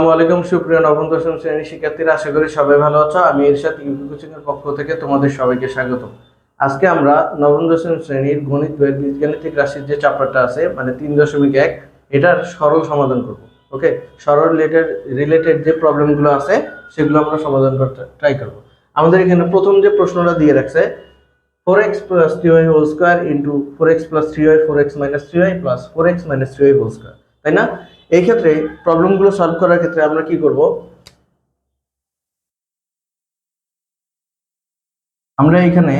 আসসালামু আলাইকুম, সুপ্রিয় নবম দশম শ্রেণির শিক্ষার্থীরা, আশা করি সবাই ভালো আছো। আমি এরশাদ ইউপি কোচিং এর পক্ষ থেকে তোমাদের সবাইকে স্বাগত আজকে আমরা নবম দশম শ্রেণির গণিত বইয়ের বীজগাণিতিক রাশির যে চ্যাপ্টারটা আছে মানে তিন দশমিক এক, এটার সরল সমাধান করব, ওকে? সরল রিলেটেড রিলেটেড যে প্রবলেমগুলো আছে, সেগুলো আমরা সমাধান করতে ট্রাই করব। আমাদের এখানে প্রথম যে প্রশ্নটা দিয়ে রাখছে four x plus three y whole square into four x plus three y four x minus three y plus four x minus three y whole square তাই না? এই ক্ষেত্রে প্রবলেমগুলো সলভ করার ক্ষেত্রে আমরা কি করব? আমরা এখানে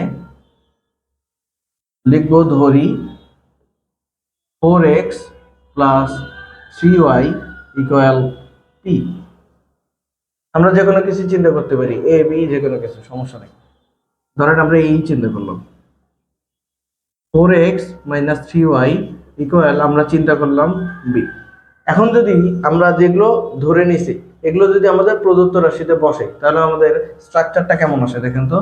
লিখব ধরি four x plus three y equal p আমরা যে কোনো কিছু চিন্তা করতে পারি এ বি যে কোনো কিছু, সমস্যা নেই। ধরেন আমরা এই চিন্তা করলাম। Four x minus three y equal আমরা চিন্তা করলাম বি এখন যদি আমরা যেগুলো ধরে নিছি, এগুলো যদি আমাদের প্রদত্ত রাশিতে বসে, তাহলে আমাদের স্ট্রাকচারটা কেমন আসে দেখেন তো?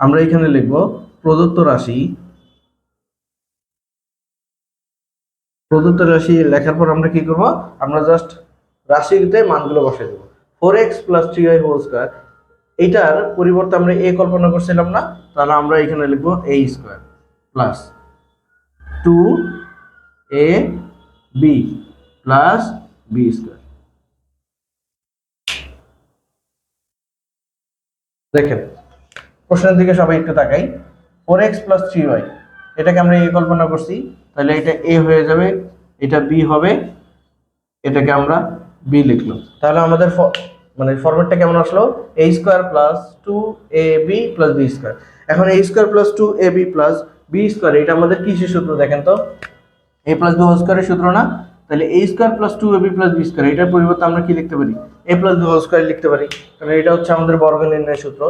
আমরা এখানে লিখব প্রদত্ত রাশি প্রদত্ত রাশি লেখার পর আমরা কি করব? আমরা জাস্ট রাশিতে মানগুলো বসে দেবো। Four x plus three y whole square এইটার পরিবর্তে আমরা এ কল্পনা করছিলাম না, তাহলে আমরা এখানে লিখব a square plus two a b plus b square. দেখেন, প্রশ্নের দিকে সবাই একটু তাকাই। Four x plus three y এটাকে আমরা এ কল্পনা করছি, তাহলে এটা এ হয়ে যাবে, এটা বি হবে, এটাকে আমরা বি লিখলাম। তাহলে আমাদের মানে ফরম্যাটটা কেমন আসলো? A square plus two a b plus b square এখন a square plus two a b plus b square এটা আমাদের কিসের সূত্র দেখেন তো? এ প্লাস বি হোল স্কোয়ারের সূত্র না? তাহলে a square plus two a b plus b square এটার পরিবর্তে আমরা কি লিখতে পারি? A plus b whole square লিখতে পারি। কারণ এটা হচ্ছে আমাদের বর্গ নির্ণয়ের সূত্র।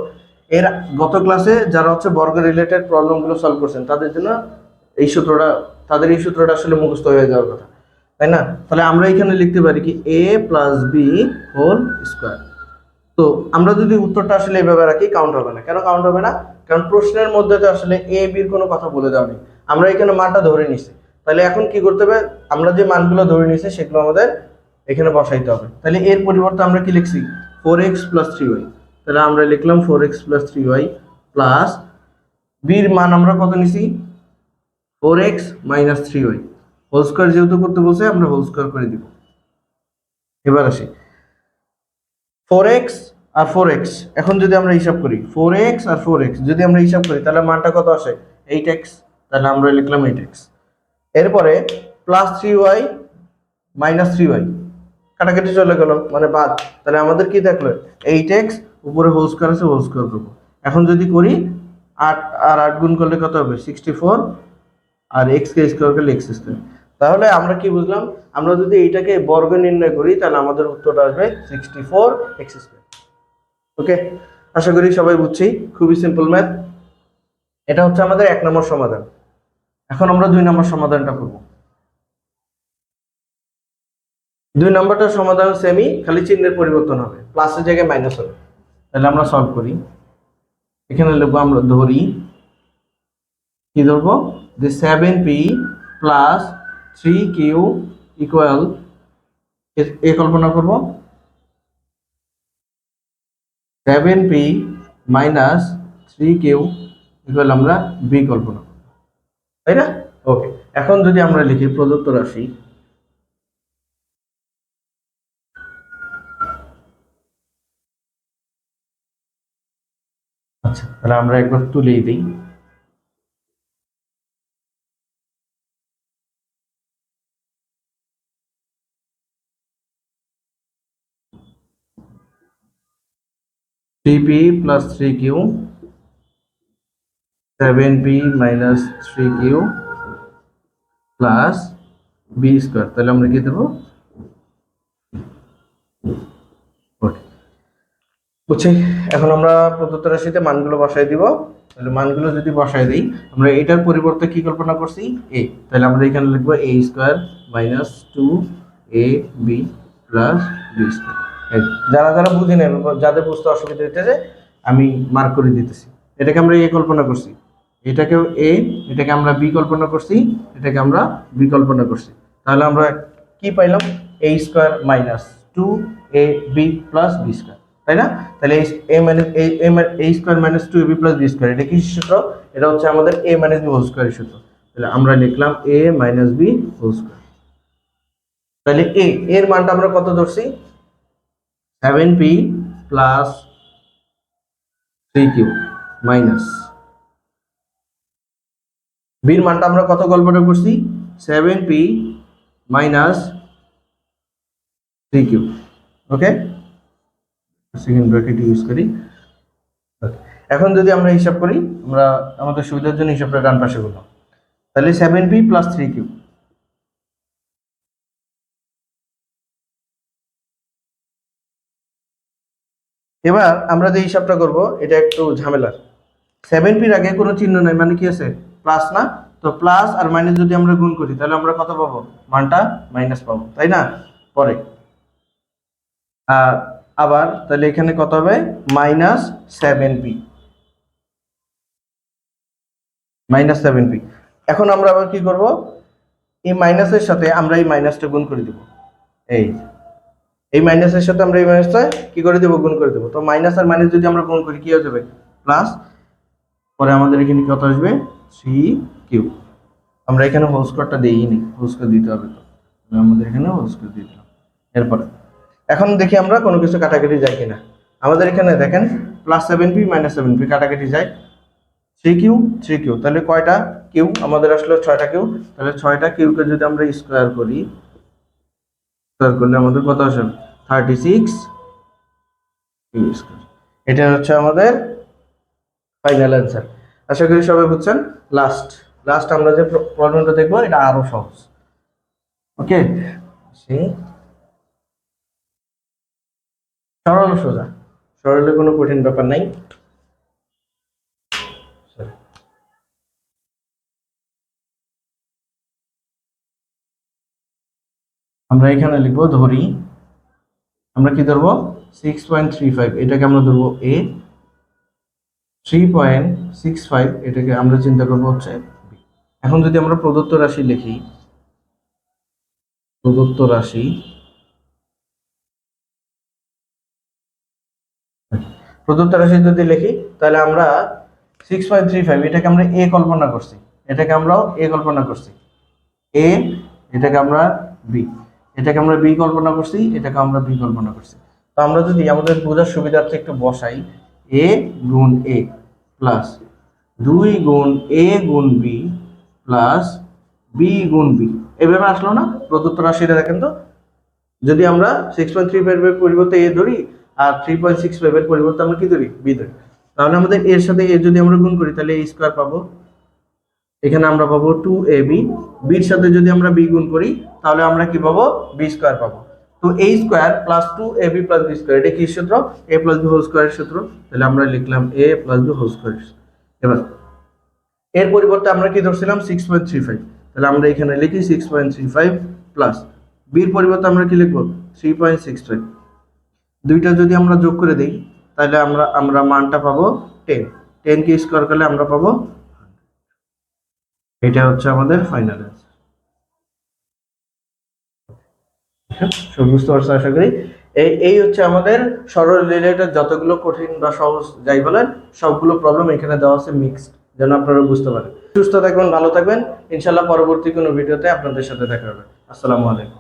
এর গত ক্লাসে যারা হচ্ছে বর্গ রিলেটেড প্রবলেমগুলো সলভ করছেন, তাদের জন্য এই সূত্রটা, তাদের এই সূত্রটা আসলে মুখস্থ হয়ে যাওয়ার কথা। তাই না? তাহলে আমরা এখানে লিখতে পারি কি a plus b whole square তো আমরা যদি উত্তরটা আসলে এভাবে রাখি কাউন্ট হবে না। কেন কাউন্ট হবে না? কারণ প্রশ্নের মধ্যে তো আসলে এ বির কোনো কথা বলে দেওয়া নেই। আমরা এখানে মানটা ধরে নিছি। তাহলে এখন কি করতে হবে? আমরা যে মানগুলো ধরে নিয়েছি, সেগুলো আমাদের এখানে বসাইতে হবে। তাহলে এর পরিবর্তে আমরা কি লিখছি? Four x plus three y তাহলে আমরা লিখলাম four x plus three y plus বির মান আমরা কত নিছি? Four x minus three y whole square যেহেতু করতে বলছে, আমরা হোল স্কোয়ার করে দিব। এবার আসি। ফোর এক্স আর ফোর এক্স এখন যদি আমরা হিসাব করি ফোর এক্স আর ফোর এক্স যদি আমরা হিসাব করি, তাহলে মানটা কত আসে? এইট এক্স তাহলে আমরা লিখলাম এইট এক্স এরপরে plus three y minus three y কাটাকাটি চলে গেল মানে বাদ। তাহলে আমাদের কি থাকল এইট এক্স উপরে হোল স্কোয়ার আছে হোল স্কোয়ার করব এখন যদি করি, আট আর আট গুণ করলে কত হবে? সিক্সটি ফোর আর এক্স কে স্কোয়ার করলে এক্স স্কোয়ার তাহলে আমরা কি বুঝলাম? আমরা যদি এইটাকে বর্গ নির্ণয় করি, তাহলে আমাদের উত্তরটা আসবে sixty four x square okay আশা করি সবাই বুঝছি। খুবই সিম্পল ম্যাথ এটা হচ্ছে আমাদের এক নম্বর সমাধান। এখন আমরা দুই নম্বর সমাধানটা করব। দুই নম্বরটার সমাধান সেমি খালি চিহ্নের পরিবর্তন হবে। প্লাসের জায়গায় মাইনাস হবে। তাহলে আমরা সলভ করি। এখানে লিখব আমরা ধরি। কি ধরবো? যে seven p plus three q equal a কল্পনা করব। Seven p minus three q equal আমরা বি কল্পনা তাই না? ওকে এখন যদি আমরা লিখি প্রদত্ত রাশি আচ্ছা তাহলে আমরা একবার তুলেই দিই। Three p plus three q seven p minus three q plus b square তাহলে আমরা কি দেবো? বুঝছি? এখন আমরা প্রদত্ত রাশিতে মানগুলো বসাই দিব। তাহলে মানগুলো যদি বসাই দিই, আমরা এটার পরিবর্তে কি কল্পনা করছি? এ তাহলে আমরা এখানে লিখব a square minus two a b plus b square যারা যারা বুঝি নেন যাদের বুঝতে অসুবিধা হইতেছে, আমি মার্ক করে দিতেছি। এটাকে আমরা এ কল্পনা করছি। এটাকেও এ এটাকে আমরা বি কল্পনা করছি, এটাকে আমরা বি কল্পনা করছি। তাহলে আমরা কি পাইলাম? A square minus two a b plus b square তাই না? তাহলে a minus a square minus two a b plus b square এটা কি সূত্র? এটা হচ্ছে আমাদের এ মাইনাস বি হোল স্কোয়ারের সূত্র। তাহলে আমরা লিখলাম a minus b whole square তাহলে এ এর মানটা আমরা কত ধরছি? Seven p plus three q minus বির মানটা আমরা কত গল্পটা করছি seven p minus three q okay second bracket use করি. এখন যদি আমরা হিসাব করি, আমরা আমাদের সুবিধার জন্য হিসাবটা ডান পাশে করলাম। তাহলে seven p plus three q এবার আমরা যে হিসাবটা করব, এটা একটু ঝামেলার। সেভেন পির আগে কোনো চিহ্ন নাই মানে কি আছে? প্লাস না? তো প্লাস আর মাইনাস যদি আমরা গুণ করি, তাহলে আমরা কত পাবো? মানটা মাইনাস পাবো, তাই না? পরে। আর আবার তাহলে এখানে কত হবে? Minus seven P. Minus seven P. এখন আমরা আবার কি করব? এই মাইনাসের সাথে আমরা এই মাইনাসটা গুণ করে দিব। এই এই মাইনাসের সাথে আমরা এই মাইনাসটা কি করে দেবো? গুণ করে দেবো। তো মাইনাস আর মাইনাস যদি আমরা গুণ করি, কি হয়ে যাবে? প্লাস। পরে আমাদের এখানে কত আসবে? থ্রি কিউ আমরা এখানে হোল স্কোয়ারটা দিইনি হোল স্কোয়ার দিতে হবে তো। আমাদের এখানে হোল স্কোয়ার দিয়ে দিলাম। এরপরে, এখন দেখি আমরা কোনো কিছু কাটাকাটি যায় কিনা। আমাদের এখানে দেখেন plus seven P minus seven P কাটাকাটি যায়। থ্রি কিউ থ্রি কিউ তাহলে কয়টা কিউ? আমাদের আসলে ছয়টা কিউ। তাহলে ছয়টা কিউকে যদি আমরা স্কোয়ার করি স্কোয়ার করলে আমাদের কত আসে? থার্টি সিক্স কিউ স্কোয়ার এটা হচ্ছে আমাদের ফাইনাল অ্যান্সার আশা করি সবাই বুঝছেন? লাস্ট লাস্ট আমরা যে প্রবলেমটা দেখব, এটা আরও সহজ। ওকে সরল সোজা। সরলে কোনো কঠিন ব্যাপার নাই। আমরা এখানে লিখব, ধরি। আমরা কি ধরবো? সিক্স পয়েন্ট থ্রি ফাইভ এটাকে আমরা ধরবো A three point six five এটাকে আমরা চিন্তা করব হচ্ছে। এখন যদি আমরা প্রদত্ত রাশি লিখি, প্রদত্ত রাশি প্রদত্ত রাশি যদি লিখি, তাহলে আমরা সিক্স পয়েন্ট থ্রি ফাইভ এটাকে আমরা এ কল্পনা করছি, এটাকে আমরাও এ কল্পনা করছি এ এটাকে আমরা বি এটাকে আমরা বি কল্পনা করছি, এটাকে আমরা বি কল্পনা করছি তো আমরা যদি আমাদের বোঝার সুবিধার্থে একটু বসাই এ গুণ এ প্লাস দুই গুণ এ গুণ বি প্লাস বি গুণ বি এভাবে আসলো না? প্রদত্ত রাশিটা দেখেন তো। যদি আমরা সিক্স পয়েন্ট থ্রি ফাইভের পরিবর্তে এ ধরি আর থ্রি পয়েন্ট সিক্স ফাইভের পরিবর্তে আমরা কি ধরি? বি ধরি। তাহলে আমাদের এর সাথে এ যদি আমরা গুণ করি, তাহলে এ স্কোয়ার পাবো। এখানে আমরা পাবো টু এ বি বির সাথে যদি আমরা বি গুণ করি, তাহলে আমরা কি পাবো? বি স্কোয়ার পাবো। তো A square plus two A B plus B square এটা কি সূত্র? এ প্লাস বি হোল স্কোয়ারের সূত্র। তাহলে আমরা লিখলাম A plus B whole square এবার, এর পরিবর্তে আমরা কি ধরছিলাম? সিক্স পয়েন্ট থ্রি ফাইভ তাহলে আমরা এখানে লিখি six point three five plus বির পরিবর্তে আমরা কি লিখব? থ্রি পয়েন্ট সিক্স ফাইভ দুইটা যদি আমরা যোগ করে দিই, তাহলে আমরা আমরা মানটা পাবো টেন টেন কে স্কোয়ার করলে আমরা পাবো এটা হচ্ছে আমাদের ফাইনাল অ্যান্সার সব বুঝতে পারছ আশা করি? এই এই হচ্ছে আমাদের সরল রিলেটেড যতগুলো কঠিন বা সহজ যাই বলেন, সবগুলো প্রবলেম এখানে দেওয়া আছে মিক্সড যেন আপনারা বুঝতে পারেন। সুস্থ থাকবেন, ভালো থাকবেন। ইনশাল্লাহ পরবর্তী কোনো ভিডিওতে আপনাদের সাথে দেখা হবে। আসসালামু আলাইকুম।